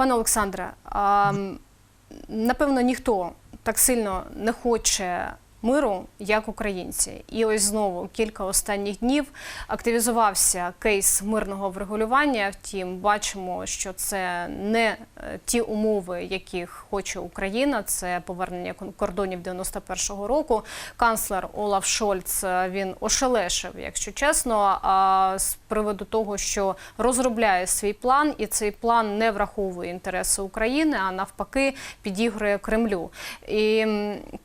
Пане Олександре, напевно, ніхто так сильно не хоче миру, як українці. І ось знову кілька останніх днів активізувався кейс мирного врегулювання. Втім, бачимо, що це не е, ті умови, яких хоче Україна. Це повернення кордонів 91-го року. Канцлер Олаф Шольц е, він ошелешив, якщо чесно, з приводу того, що розробляє свій план, і цей план не враховує інтереси України, а навпаки підігрує Кремлю. І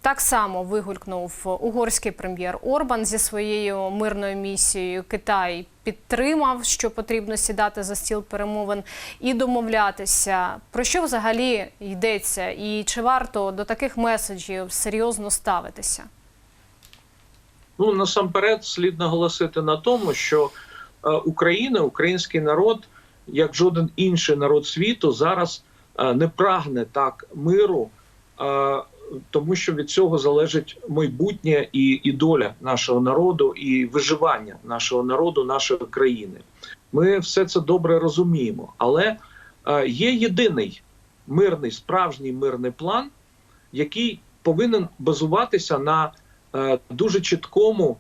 так само вигулькнув угорський прем'єр Орбан зі своєю мирною місією. Китай підтримав, що потрібно сідати за стіл перемовин і домовлятися. Про що взагалі йдеться, і чи варто до таких меседжів серйозно ставитися? Ну насамперед слід наголосити на тому, що е, Україна, український народ, як жоден інший народ світу, зараз е, не прагне так миру, е, тому що від цього залежить майбутнє і, і доля нашого народу, і виживання нашого народу, нашої країни. Ми все це добре розуміємо, але е, є єдиний мирний, справжній мирний план, який повинен базуватися на е, дуже чіткому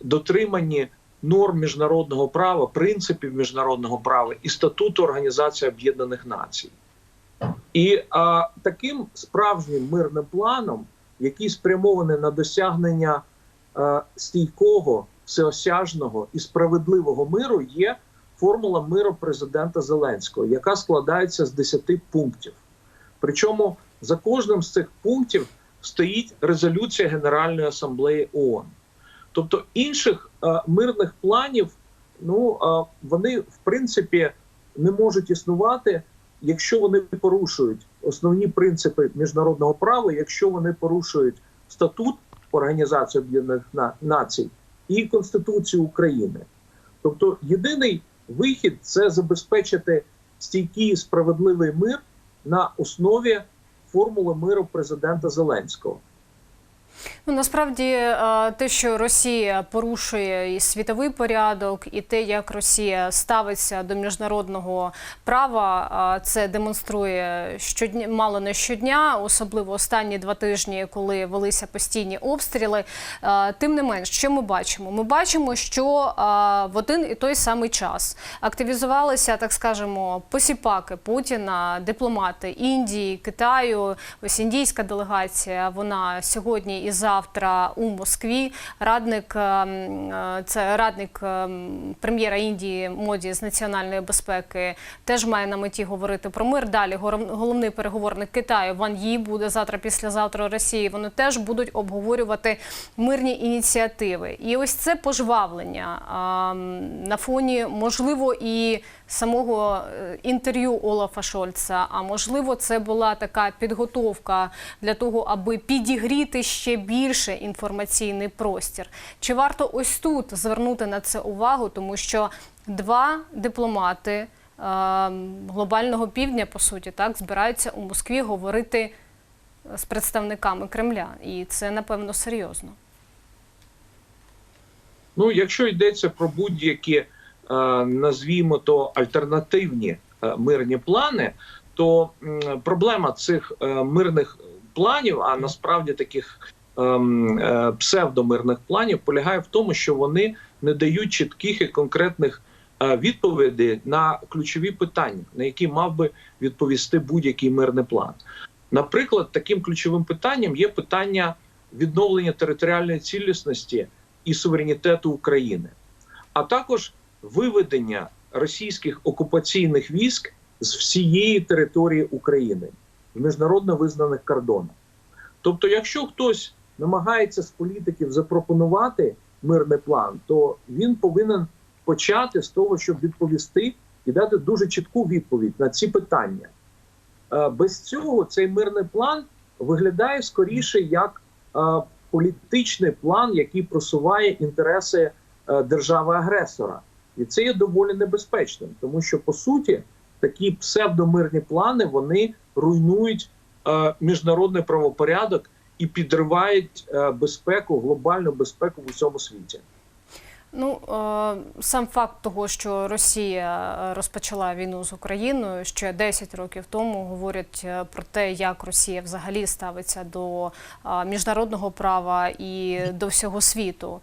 дотриманні норм міжнародного права, принципів міжнародного права і статуту Організації Об'єднаних Націй. І а, таким справжнім мирним планом, який спрямований на досягнення е, стійкого, всеосяжного і справедливого миру, є формула миру президента Зеленського, яка складається з 10 пунктів. Причому за кожним з цих пунктів стоїть резолюція Генеральної асамблеї ООН. Тобто інших е, мирних планів, ну е, вони в принципі не можуть існувати, якщо вони порушують основні принципи міжнародного права, якщо вони порушують статут Організації Об'єднаних Націй і Конституцію України. Тобто, єдиний вихід це забезпечити стійкий справедливий мир на основі формули миру президента Зеленського. Ну насправді е, те, що Росія порушує і світовий порядок, і те, як Росія ставиться до міжнародного права, е, це демонструє щодня, мало не щодня, особливо останні два тижні, коли велися постійні обстріли. Е, Тим не менш, що ми бачимо? Ми бачимо, що в один і той самий час активізувалися, так скажемо, посіпаки Путіна, дипломати Індії, Китаю. Ось індійська делегація. Вона сьогодні і завтра у Москві. Радник е, м, е, це радник е, прем'єра Індії моді з національної безпеки. Теж має на меті говорити про мир. Далі головний переговорник Китаю Ван Ї буде завтра, післязавтра Росії. Вони теж будуть обговорювати мирні ініціативи. І ось це пожвавлення на фоні можливо і самого е, інтерв'ю Олафа Шольца. А можливо, це була така підготовка для того, аби підігріти ще більше інформаційний простір. Чи варто ось тут звернути на це увагу, тому що два дипломати е, глобального півдня, по суті, так збираються у Москві говорити з представниками Кремля, і це напевно серйозно. Ну, якщо йдеться про будь-які, е, назвімо то альтернативні е, мирні плани, то проблема цих е, мирних планів, а насправді таких е, псевдомирних планів, полягає в тому, що вони не дають чітких і конкретних е, відповідей на ключові питання, на які мав би відповісти будь-який мирний план. Наприклад, таким ключовим питанням є питання відновлення територіальної цілісності і суверенітету України, а також виведення російських окупаційних військ з всієї території України в міжнародно визнаних кордонах. Тобто, якщо хтось намагається з політиків запропонувати мирний план, то він повинен почати з того, щоб відповісти і дати дуже чітку відповідь на ці питання. Е, Без цього цей мирний план виглядає скоріше як е, політичний план, який просуває інтереси е, держави-агресора, і це є доволі небезпечним, тому що по суті такі псевдомирні плани вони руйнують міжнародний правопорядок і підривають е, безпеку, глобальну безпеку в усьому світі. Ну е, сам факт того, що Росія е, розпочала війну з Україною ще 10 років тому, говорять е, про те, як Росія взагалі ставиться до міжнародного права і до всього світу.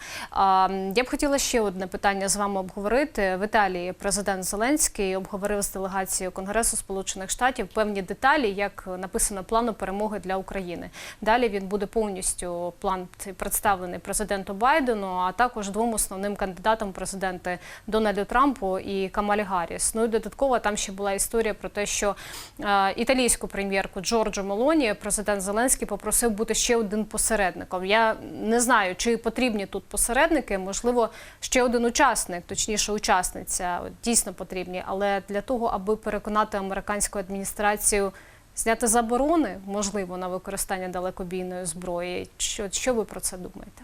Я б хотіла ще одне питання з вами обговорити. В Італії президент Зеленський обговорив з делегацією Конгресу Сполучених Штатів певні деталі, як написано плану перемоги для України. Далі він буде повністю план представлений президенту Байдену, а також двом основним кандидатам в президенти Дональду Трампу і Камалі Гарріс. Ну і додатково там ще була історія про те, що е, італійську прем'єрку Джорджо Мелоні президент Зеленський попросив бути ще один посередником. Я не знаю, чи потрібні тут посередники. Можливо, ще один учасник, точніше, учасниця дійсно потрібні, але для того, аби переконати американську адміністрацію. Зняти заборони, можливо, на використання далекобійної зброї. Що, що ви про це думаєте?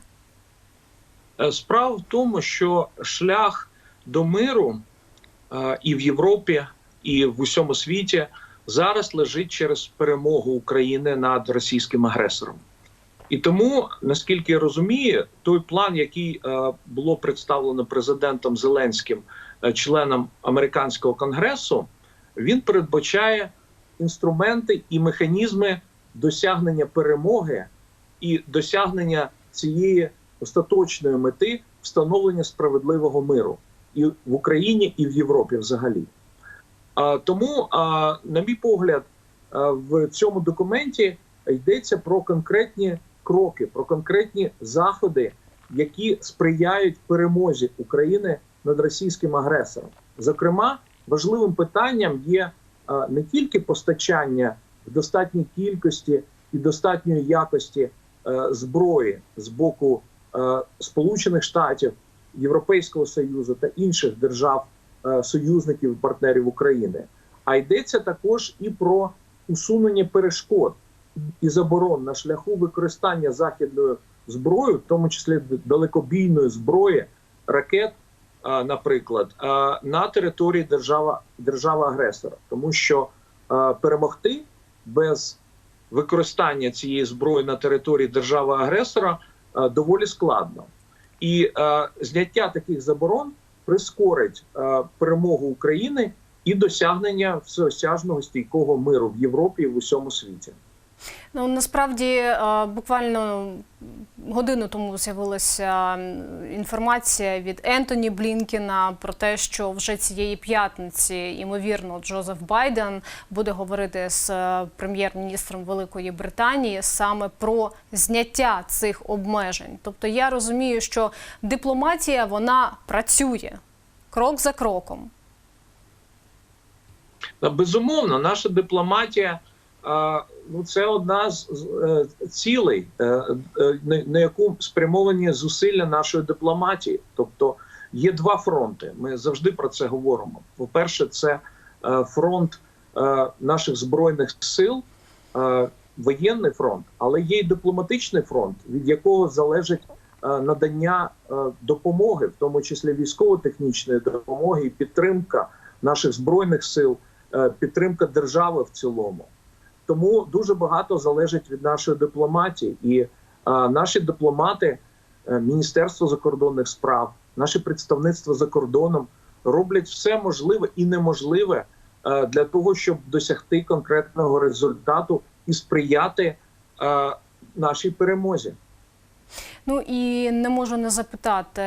Е, Справа в тому, що шлях до миру е, і в Європі, і в усьому світі зараз лежить через перемогу України над російським агресором. І тому, наскільки я розумію, той план, який е, було представлено президентом Зеленським, членом американського конгресу, він передбачає інструменти і механізми досягнення перемоги і досягнення цієї остаточної мети встановлення справедливого миру і в Україні, і в Європі взагалі. А, тому, а, на мій погляд, в цьому документі йдеться про конкретні кроки, про конкретні заходи, які сприяють перемозі України над російським агресором. Зокрема, важливим питанням є не тільки постачання в достатній кількості і достатньої якості зброї з боку Сполучених Штатів, Європейського Союзу та інших держав е, союзників і партнерів України, а йдеться також і про усунення перешкод і заборон на шляху використання західною зброєю, в тому числі далекобійної зброї, ракет, е, наприклад, е, на території держава держави агресора, тому що е, перемогти без використання цієї зброї на території держави агресора е, доволі складно, і е, зняття таких заборон прискорить е, перемогу України і досягнення всеосяжного стійкого миру в Європі і в усьому світі. Ну насправді е, буквально годину тому з'явилася інформація від Ентоні Блінкіна про те, що вже цієї п'ятниці, ймовірно, Джозеф Байден буде говорити з е, прем'єр-міністром Великої Британії саме про зняття цих обмежень. Тобто я розумію, що дипломатія вона працює крок за кроком. Безумовно, наша дипломатія а, ну це одна з е, цілей, е, е, на, яку спрямовані зусилля нашої дипломатії. Тобто є два фронти. Ми завжди про це говоримо. По-перше, це е, фронт наших збройних сил, воєнний фронт, але є й дипломатичний фронт, від якого залежить надання допомоги, в тому числі військово-технічної допомоги і підтримка наших збройних сил, підтримка держави в цілому. Тому дуже багато залежить від нашої дипломатії, і а, наші дипломати, е, Міністерство закордонних справ, наші представництва за кордоном роблять все можливе і неможливе е, для того, щоб досягти конкретного результату і сприяти е, нашій перемозі. Ну і не можу не запитати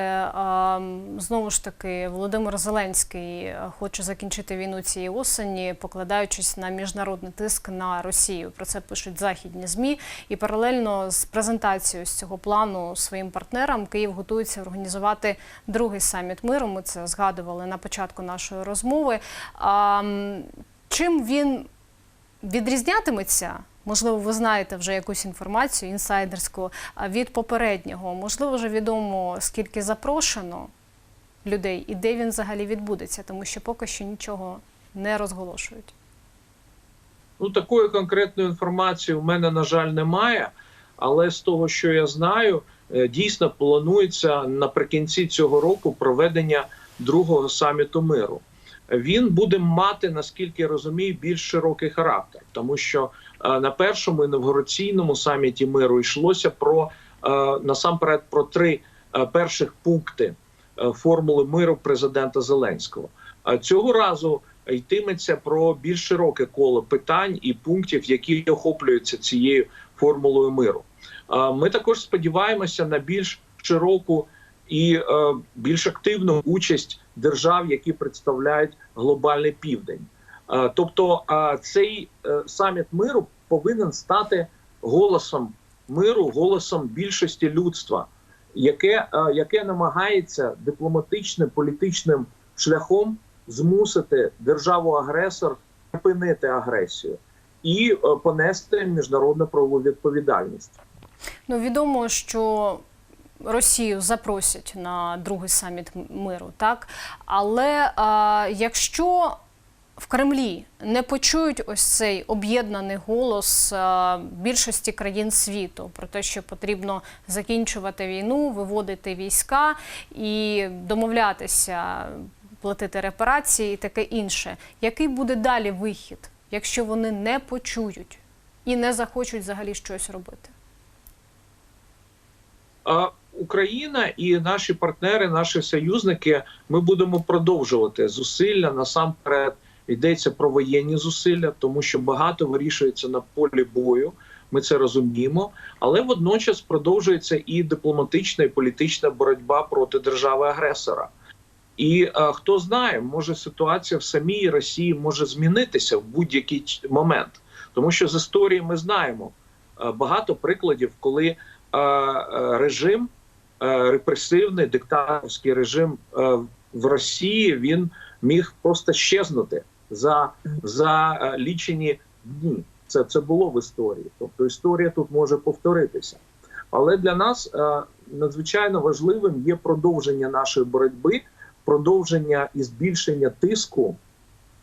знову ж таки, Володимир Зеленський е, хоче закінчити війну цієї осені, покладаючись на міжнародний тиск на Росію. Про це пишуть західні змі. І паралельно з презентацією з цього плану своїм партнерам Київ готується організувати другий саміт миру. Ми це згадували на початку нашої розмови. Чим він відрізнятиметься? Можливо, ви знаєте вже якусь інформацію інсайдерську від попереднього. Можливо, вже відомо, скільки запрошено людей і де він взагалі відбудеться, тому що поки що нічого не розголошують. Ну, такої конкретної інформації в мене, на жаль, немає. Але з того, що я знаю, е, дійсно планується наприкінці цього року проведення другого саміту миру. Він буде мати, наскільки я розумію, більш широкий характер, тому що на першому інавгураційному саміті миру йшлося про насамперед про три перших пункти е, формули миру президента Зеленського. Цього разу йтиметься про більш широке коло питань і пунктів, які охоплюються цією формулою миру. Ми також сподіваємося на більш широку і е, більш активну участь держав, які представляють глобальний південь. Тобто цей е, саміт миру повинен стати голосом миру, голосом більшості людства, яке, е, яке намагається дипломатичним політичним шляхом змусити державу-агресор припинити агресію і е, понести міжнародну правову відповідальність. Ну відомо, що Росію запросять на другий саміт миру, так але а, якщо в Кремлі не почують ось цей об'єднаний голос більшості країн світу про те, що потрібно закінчувати війну, виводити війська і домовлятися, платити репарації і таке інше, який буде далі вихід, якщо вони не почують і не захочуть взагалі щось робити? А Україна і наші партнери, наші союзники, ми будемо продовжувати зусилля. Насамперед йдеться про воєнні зусилля, тому що багато вирішується на полі бою. Ми це розуміємо, але водночас продовжується і дипломатична і політична боротьба проти держави-агресора. І а, хто знає, може ситуація в самій Росії може змінитися в будь-який момент, тому що з історії ми знаємо а, багато прикладів, коли е, е, режим, е, репресивний диктаторський режим е, в Росії він міг просто щезнути за, за е, лічені дні. Це, це було в історії. Тобто історія тут може повторитися. Але для нас е, надзвичайно важливим є продовження нашої боротьби, продовження і збільшення тиску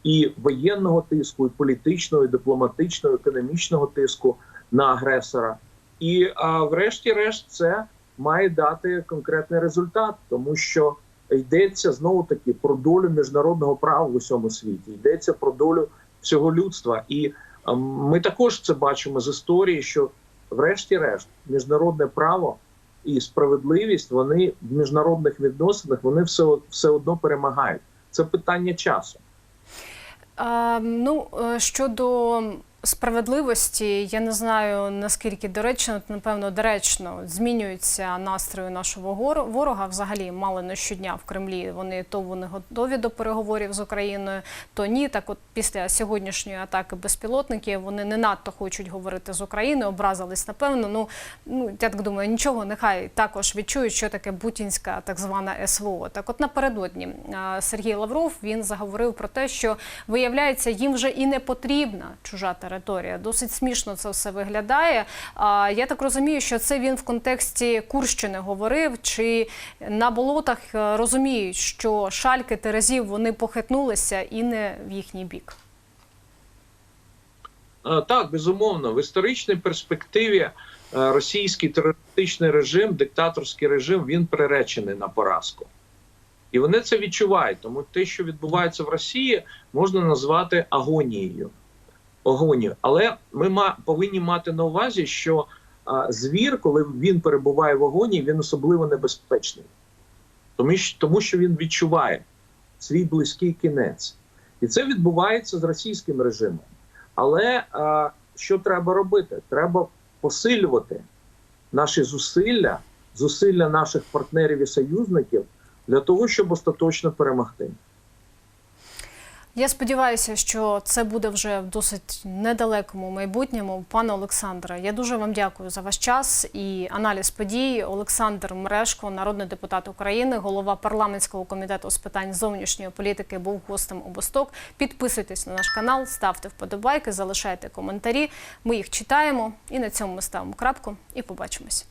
і воєнного тиску, і політичного, і дипломатичного, і економічного тиску на агресора. І а, врешті-решт, це має дати конкретний результат, тому що йдеться знову таки про долю міжнародного права в усьому світі, йдеться про долю всього людства. І ми також це бачимо з історії, що врешті-решт міжнародне право і справедливість вони в міжнародних відносинах вони все, все одно перемагають. Це питання часу. А, ну, е, щодо справедливості, я не знаю наскільки доречно, напевно, доречно змінюються настрої нашого ворога. Взагалі, мало не щодня в Кремлі. Вони то вони готові до переговорів з Україною, то ні. Так, от після сьогоднішньої атаки безпілотників вони не надто хочуть говорити з Україною, образились, напевно. Ну, ну я так думаю, нічого, нехай також відчують, що таке путінська так звана СВО. Так, от напередодні Сергій Лавров він заговорив про те, що виявляється, їм вже і не потрібна чужа територія. Досить смішно це все виглядає. А я так розумію, що це він в контексті Курщини говорив, чи на болотах е, розуміють, що шальки терезів вони похитнулися і не в їхній бік. Е, Так, безумовно, в історичній перспективі е, російський терористичний режим, диктаторський режим, він приречений на поразку. І вони це відчувають. Тому те, що відбувається в Росії, можна назвати агонією. Агонією. Але ми ма- повинні мати на увазі, що а, звір, коли він перебуває в агонії, він особливо небезпечний. Тому що, тому що він відчуває свій близький кінець. І це відбувається з російським режимом. Але а, що треба робити? Треба посилювати наші зусилля, зусилля наших партнерів і союзників для того, щоб остаточно перемогти. Я сподіваюся, що це буде вже в досить недалекому майбутньому. Пане Олександре, я дуже вам дякую за ваш час і аналіз подій. Олександр Мрешко, народний депутат України, голова парламентського комітету з питань зовнішньої політики, був гостем обосток. Підписуйтесь на наш канал, ставте вподобайки, залишайте коментарі. Ми їх читаємо. І на цьому ми ставимо крапку і побачимось.